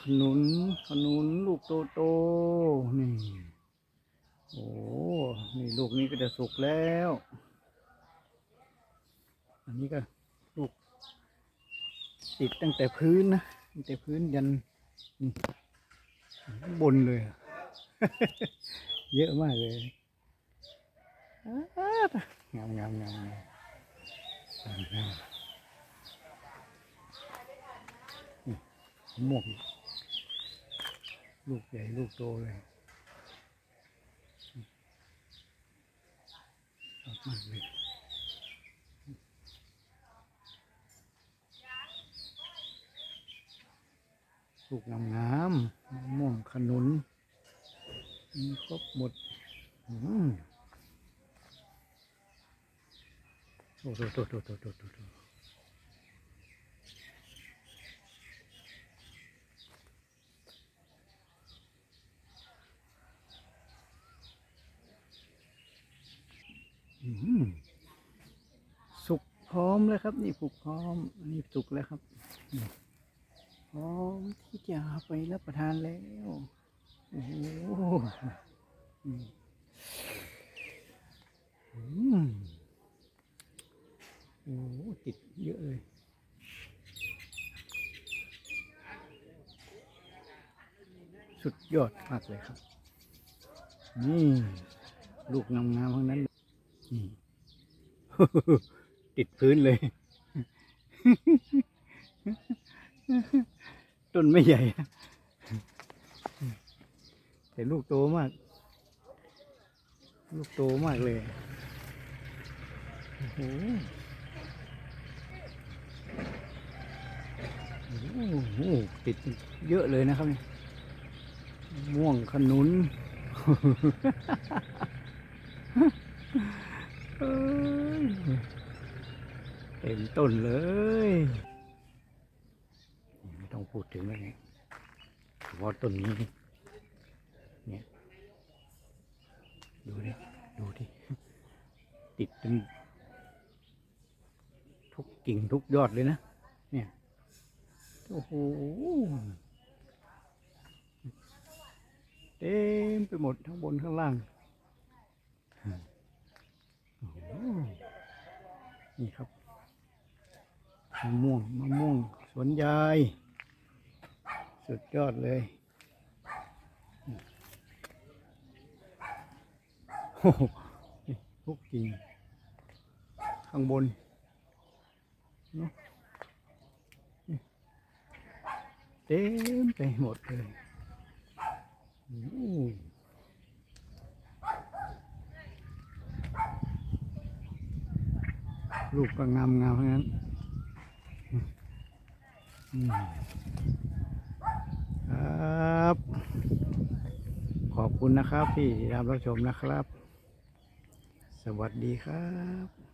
ขนุนขนุนลูกโตโตนี่โอ้นี่ลูกนี้ก็จะสุกแล้ว อันนี้ก็ลูก ติดตั้งแต่พื้นนะตั้งแต่พื้นยันบนเลย เยอะมากเลยอ้าวงามงามงามงามงามงามนี่มะม่วง ลูกใหญ่ลูกโตเลยชอบมากเลยลูกงามงามม่วงขนุนมีครบหมดโอืมโอ้โหโตโตโตโตโตโตอืมสุก พร้อมแล้วครับ นี่ผูกพร้อมอันนี้สุกแล้วครับพร้อมที่จะเอาไปรับประทานแล้วโอ้โหอืมโอ้โหติดเยอะเลยสุดยอดมากเลยครับ นี่ ลูกงามๆทั้งนั้น นี่ ติดพื้นเลย ต้นไม่ใหญ่ แต่ลูกโตมาก ลูกโตมากเลยโอ้โหติดเยอะเลยนะครับเนี่ยม่วงขนุนเอ้ย เต็มต้นเลยไม่ต้องพูดถึงแล้วเนี่ยเฉพาะต้นนี้เนี่ยดูดิดูดิติดจนทุกกิ่งทุกยอดเลยนะ เนี่ยโอ้โหเต็มไปหมดทั้งบนข้างล่างโอ้โหนี่ครับ มะม่วงมะม่วงสวนยาย สุดยอดเลยโอ้โหนี่ทุกกิ่งข้างบนเนอะเต็มไปหมดเลยลูกก็งามงามๆทั้งนั้น ครับ ขอบคุณนะครับที่รับรับชมนะครับ สวัสดีครับ